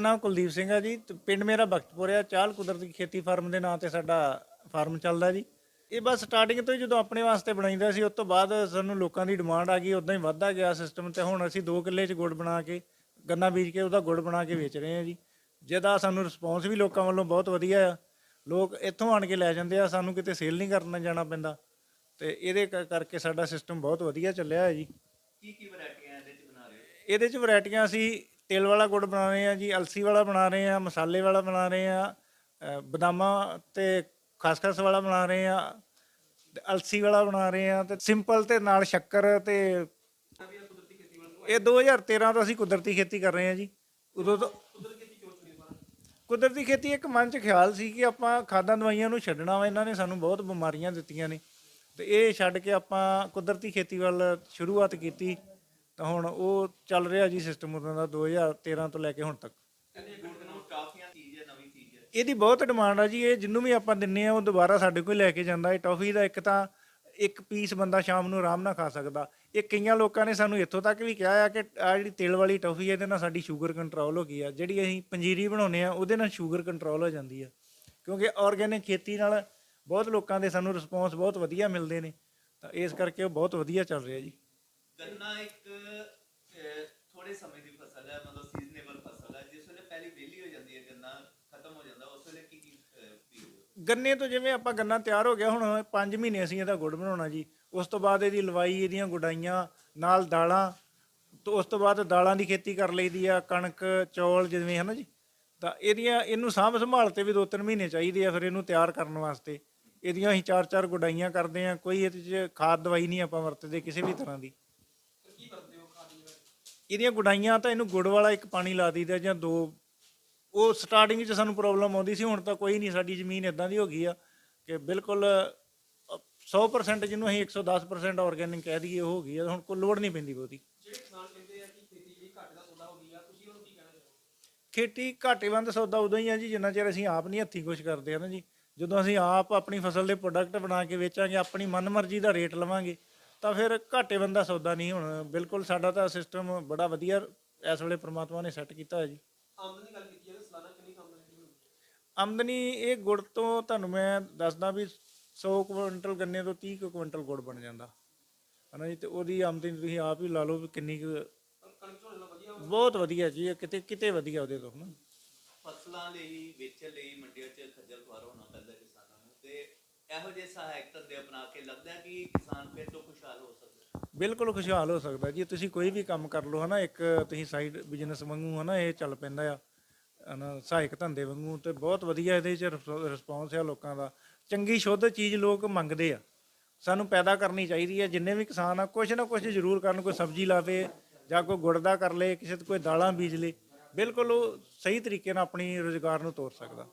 ਨਾਮ ਕੁਲਦੀਪ ਸਿੰਘ ਆ ਜੀ। ਤੇ ਪਿੰਡ ਮੇਰਾ ਬਖਤਪੁਰ ਆ। ਚਾਲ ਕੁਦਰਤੀ ਖੇਤੀ ਫਾਰਮ ਦੇ ਨਾਂ ਤੇ ਸਾਡਾ ਫਾਰਮ ਚੱਲਦਾ ਜੀ। ਇਹ ਬਸ ਸਟਾਰਟਿੰਗ ਤੋਂ ਹੀ ਜਦੋਂ ਆਪਣੇ ਵਾਸਤੇ ਬਣਾਈਦਾ ਸੀ ਉਸ ਤੋਂ ਬਾਅਦ ਸਾਨੂੰ ਲੋਕਾਂ ਦੀ ਡਿਮਾਂਡ ਆ ਗਈ ਉਦਾਂ ਹੀ ਵੱਧਦਾ ਗਿਆ ਸਿਸਟਮ ਤੇ। ਹੁਣ ਅਸੀਂ 2 ਕਿੱਲੇ 'ਚ ਗੁੜ ਬਣਾ ਕੇ ਗੰਨਾ ਬੀਜ ਕੇ ਉਹਦਾ ਗੁੜ ਬਣਾ ਕੇ ਵੇਚ ਰਹੇ ਹਾਂ ਜੀ। ਜਿਹਦਾ ਸਾਨੂੰ ਰਿਸਪੌਂਸ ਵੀ ਲੋਕਾਂ ਵੱਲੋਂ ਬਹੁਤ ਵਧੀਆ ਆ। ਲੋਕ ਇੱਥੋਂ ਆਣ ਕੇ ਲੈ ਜਾਂਦੇ ਆ ਸਾਨੂੰ ਕਿਤੇ ਸੇਲ ਨਹੀਂ ਕਰਨ ਜਾਣਾ ਪੈਂਦਾ। ਤੇ ਇਹਦੇ ਕ- ਕਰਕੇ ਸਾਡਾ ਸਿਸਟਮ ਬਹੁਤ ਵਧੀਆ ਚੱਲਿਆ ਹੈ ਜੀ। ਕੀ ਕੀ ਵੈਰਾਈਟੀਆਂ ਇਹਦੇ ਚ ਬਣਾ ਰਹੇ ਹੋ? ਇਹਦੇ ਚ ਵੈਰਾਈਟੀਆਂ ਅਸੀਂ ਤਿਲ ਵਾਲਾ ਗੁੜ ਬਣਾ ਰਹੇ ਹਾਂ ਜੀ, ਅਲਸੀ ਵਾਲਾ ਬਣਾ ਰਹੇ ਹਾਂ, ਮਸਾਲੇ ਵਾਲਾ ਬਣਾ ਰਹੇ ਹਾਂ ਬਦਾਮਾਂ ਤੇ ਖਸਖਸ ਵਾਲਾ ਬਣਾ ਰਹੇ ਹਾਂ ਅਲਸੀ ਵਾਲਾ ਬਣਾ ਰਹੇ ਹਾਂ ਤੇ ਸਿੰਪਲ ਤੇ ਨਾਲ ਸ਼ੱਕਰ ਤੇ ਇਹ 2013 ਤੋਂ ਅਸੀਂ ਕੁਦਰਤੀ ਖੇਤੀ ਕਰ ਰਹੇ ਹਾਂ ਜੀ। ਉਦੋਂ ਤੋਂ ਕੁਦਰਤੀ ਖੇਤੀ ਇੱਕ ਮਨ 'ਚ ਖਿਆਲ ਸੀ ਕਿ ਆਪਾਂ ਖਾਦਾਂ ਦਵਾਈਆਂ ਨੂੰ ਛੱਡਣਾ ਵਾ, ਇਹਨਾਂ ਨੇ ਸਾਨੂੰ ਬਹੁਤ ਬਿਮਾਰੀਆਂ ਦਿੱਤੀਆਂ ਨੇ। ਤੇ ਇਹ ਛੱਡ ਕੇ ਆਪਾਂ ਕੁਦਰਤੀ ਖੇਤੀ ਵੱਲ ਸ਼ੁਰੂਆਤ ਕੀਤੀ। ਤਾਂ ਹੁਣ ਉਹ ਚੱਲ ਰਿਹਾ ਜੀ ਸਿਸਟਮ ਉਦੋਂ ਦਾ 2013 ਤੋਂ ਲੈ ਕੇ ਹੁਣ ਤੱਕ। ਹੈ ਹੈ। ਇਹਦੀ ਬਹੁਤ ਡਿਮਾਂਡ ਆ ਜੀ ਇਹ ਜਿੰਨੂੰ ਵੀ ਆਪਾਂ ਦਿੰਨੇ ਆ ਉਹ ਦੁਬਾਰਾ ਸਾਡੇ ਕੋਲ ਲੈ ਕੇ ਜਾਂਦਾ। ਇਹ ਟੌਫੀ ਦਾ ਇੱਕ ਤਾਂ ਇੱਕ ਪੀਸ ਬੰਦਾ ਸ਼ਾਮ ਨੂੰ ਆਰਾਮ ਨਾਲ ਖਾ ਸਕਦਾ। ਇਹ ਕਈਆਂ ਲੋਕਾਂ ਨੇ ਸਾਨੂੰ ਇੱਥੋਂ ਤੱਕ ਵੀ ਕਿਹਾ ਆ ਕਿ ਆ ਜਿਹੜੀ ਤਿਲ ਵਾਲੀ ਟੌਫੀ ਇਹਦੇ ਨਾਲ ਸਾਡੀ ਸ਼ੂਗਰ ਕੰਟਰੋਲ ਹੋ ਗਈ ਆ। ਜਿਹੜੀ ਅਸੀਂ ਪੰਜੀਰੀ ਬਣਾਉਂਦੇ ਆ ਉਹਦੇ ਨਾਲ ਸ਼ੂਗਰ ਕੰਟਰੋਲ ਹੋ ਜਾਂਦੀ ਆ। ਕਿਉਂਕਿ ਆਰਗੇਨਿਕ ਖੇਤੀ ਨਾਲ ਬਹੁਤ ਲੋਕਾਂ ਦੇ ਸਾਨੂੰ ਰਿਸਪੌਂਸ ਬਹੁਤ ਵਧੀਆ ਮਿਲਦੇ ਨੇ। ਤਾਂ ਇਸ ਕਰਕੇ ਉਹ ਬਹੁਤ ਵਧੀਆ ਚੱਲ ਰਿਹਾ ਜੀ। ਗੰਨਾ ਇੱਕ ਥੋੜੇ ਸਮੇਂ ਦੀ ਫਸਲ ਹੈ, ਮਤਲਬ ਸੀਜ਼ਨੇਬਲ ਫਸਲ ਹੈ, ਜਿਸ ਵੇਲੇ ਪਹਿਲੀ ਵਿਹਲੀ ਹੋ ਜਾਂਦੀ ਹੈ, ਗੰਨਾ ਖਤਮ ਹੋ ਜਾਂਦਾ, ਉਸ ਵੇਲੇ ਕੀ ਕੀ ਗੰਨੇ ਤੋਂ ਜਿਵੇਂ ਆਪਾਂ ਗੰਨਾ ਤਿਆਰ ਹੋ ਗਿਆ, ਹੁਣ 5 ਮਹੀਨੇ ਅਸੀਂ ਇਹਦਾ ਗੁੜ ਬਣਾਉਣਾ ਜੀ। ਉਸ ਤੋਂ ਬਾਅਦ ਇਹਦੀ ਲਵਾਈ, ਇਹਦੀਆਂ ਗੁਡਾਈਆਂ, ਨਾਲ ਦਾਲਾਂ, ਤੋਂ ਉਸ ਤੋਂ ਬਾਅਦ ਦਾਲਾਂ ਦੀ ਖੇਤੀ ਕਰ ਲਈਦੀ ਆ, ਕਣਕ, ਚੌਲ ਜਿਵੇਂ, ਹਨਾ ਜੀ। ਤਾਂ ਇਹਦੀਆਂ, ਇਹਨੂੰ ਸਾਂਭ ਸੰਭਾਲ ਤੇ ਵੀ 2-3 ਮਹੀਨੇ ਚਾਹੀਦੇ ਆ ਫਿਰ ਇਹਨੂੰ ਤਿਆਰ ਕਰਨ ਵਾਸਤੇ। ਇਹਦੀਆਂ ਅਸੀਂ 4-4 ਗੁਡਾਈਆਂ ਕਰਦੇ ਆ, ਕੋਈ ਇਹਦੇ 'ਚ ਖਾਦ ਦਵਾਈ ਨਹੀਂ ਆਪਾਂ ਵਰਤਦੇ ਕਿਸੇ ਵੀ ਤਰ੍ਹਾਂ ਦੀ। ਇਹਦੀਆਂ ਗੁਡਾਈਆਂ ਤਾਂ ਇਹਨੂੰ ਗੁੜ ਵਾਲਾ ਇੱਕ ਪਾਣੀ ਲਾ ਦਈਦਾ ਜਾਂ ਦੋ। ਉਹ ਸਟਾਰਟਿੰਗ 'ਚ ਸਾਨੂੰ ਪ੍ਰੋਬਲਮ ਆਉਂਦੀ ਸੀ ਹੁਣ ਤਾਂ ਕੋਈ ਨਹੀਂ ਸਾਡੀ ਜ਼ਮੀਨ ਇਦਾਂ ਦੀ ਹੋ ਗਈ ਆ ਕਿ ਬਿਲਕੁਲ ਅ, 100% ਜਿਹਨੂੰ ਅਸੀਂ 110% ਆਰਗੈਨਿਕ ਕਹਿ ਦਈਏ ਉਹ ਹੋ ਗਈ ਆ ਹੁਣ ਕੋਈ ਲੋੜ ਨਹੀਂ ਪੈਂਦੀ ਬਹੁਤੀ। ਖੇਤੀ ਘਾਟੇ ਦਾ ਘਾਟੇਵੰਦ ਸੌਦਾ ਉਦੋਂ ਹੀ ਆ ਜੀ ਜਿੰਨਾ ਚਿਰ ਅਸੀਂ ਆਪ ਨਹੀਂ ਹੱਥੀਂ ਕੁਝ ਕਰਦੇ ਆ ਨਾ ਜੀ। ਜਦੋਂ ਅਸੀਂ ਆਪ ਆਪਣੀ ਫਸਲ ਦੇ ਪ੍ਰੋਡਕਟ ਬਣਾ ਕੇ ਵੇਚਾਂਗੇ ਆਪਣੀ ਮਨਮਰਜ਼ੀ ਦਾ ਰੇਟ ਲਵਾਂਗੇ ਤਾਂ ਫਿਰ ਘਾਟੇਵੰਦ ਦਾ ਸੌਦਾ ਨਹੀਂ ਹੁਣ। ਬਿਲਕੁਲ ਸਾਡਾ ਤਾਂ ਸਿਸਟਮ ਬੜਾ ਵਧੀਆ ਇਸ ਵੇਲੇ ਪ੍ਰਮਾਤਮਾ ਨੇ ਸੈੱਟ ਕੀਤਾ ਹੈ ਜੀ। ਆਮਦਨੀ ਦੀ ਗੱਲ ਕੀਤੀ ਜਾਵੇ ਸਾਲਾਨਾ ਕਿੰਨੀ ਕੁ ਆਮਦਨੀ ਹੁੰਦੀ ਹੈ ਆਮਦਨੀ ਇਹ ਗੁੜ ਤੋਂ ਤੁਹਾਨੂੰ ਮੈਂ ਦੱਸਦਾ ਵੀ 100 ਕੁਇੰਟਲ ਗੰਨੇ ਤੋਂ 30 ਕੁ ਕੁਇੰਟਲ ਗੁੜ ਬਣ ਜਾਂਦਾ। ਹਨਾ ਜੀ ਤੇ ਉਹਦੀ ਆਮਦਨੀ ਤੁਸੀਂ ਆਪ ਹੀ ਲਾ ਲਓ ਵੀ ਕਿੰਨੀ ਕੁ ਬਹੁਤ ਵਧੀਆ ਜੀ ਇਹ ਕਿਤੇ ਕਿਤੇ ਵਧੀਆ ਉਹਦੇ ਤੋਂ ਹਨਾ। ਫਸਲਾਂ ਲਈ ਵੇਚਣ ਲਈ ਮੰਡੀਆਂ 'ਚ ਖੱਜਲ ਖੁਆਰ ਹੋਣਾ ਪੈਂਦਾ ਕਿਸਾਨਾਂ ਨੂੰ ਤੇ ਇਹੋ ਜਿਹੇ ਸਹਾਇਕ ਧੰਦੇ ਅਪਣਾ ਕੇ ਲੱਗਦਾ ਹੈ ਕਿ ਕਿਸਾਨ ਫਿਰ ਤੋਂ ਖੁਸ਼ਹਾਲ ਹੋ ਸਕਦਾ ਹੈ। ਬਿਲਕੁਲ ਖੁਸ਼ਹਾਲ ਹੋ ਸਕਦਾ ਜੀ ਤੁਸੀਂ ਕੋਈ ਵੀ ਕੰਮ ਕਰ ਲਓ, ਹਨਾ, ਇੱਕ ਤੁਸੀਂ ਸਾਈਡ ਬਿਜ਼ਨਸ ਵਾਂਗੂ, ਹਨਾ, ਇਹ ਚੱਲ ਪੈਂਦਾ ਆ, ਹਨਾ, ਸਹਾਇਕ ਧੰਦੇ ਵਾਂਗੂ, ਤੇ ਬਹੁਤ ਵਧੀਆ ਇਹਦੇ ਚ ਰਿਸਪੌਂਸ ਆ ਲੋਕਾਂ ਦਾ। ਚੰਗੀ ਸ਼ੁੱਧ ਚੀਜ਼ ਲੋਕ ਮੰਗਦੇ ਆ। ਸਾਨੂੰ ਪੈਦਾ ਕਰਨੀ ਚਾਹੀਦੀ ਹੈ ਜਿੰਨੇ ਵੀ ਕਿਸਾਨ ਆ, ਕੁਛ ਨਾ ਕੁਛ ਜ਼ਰੂਰ ਕਰਨ, ਕੋਈ ਸਬਜ਼ੀ ਲਾਵੇ ਜਾਂ ਕੋਈ ਗੁੜ ਦਾ ਕਰ ਲੇ, ਕਿਸੇ ਤੋਂ ਕੋਈ ਦਾਲਾਂ ਬੀਜ ਲੇ, ਬਿਲਕੁਲ ਉਹ ਸਹੀ ਤਰੀਕੇ ਨਾਲ ਆਪਣੀ ਰੋਜ਼ਗਾਰ ਨੂੰ ਤੋਰ ਸਕਦਾ।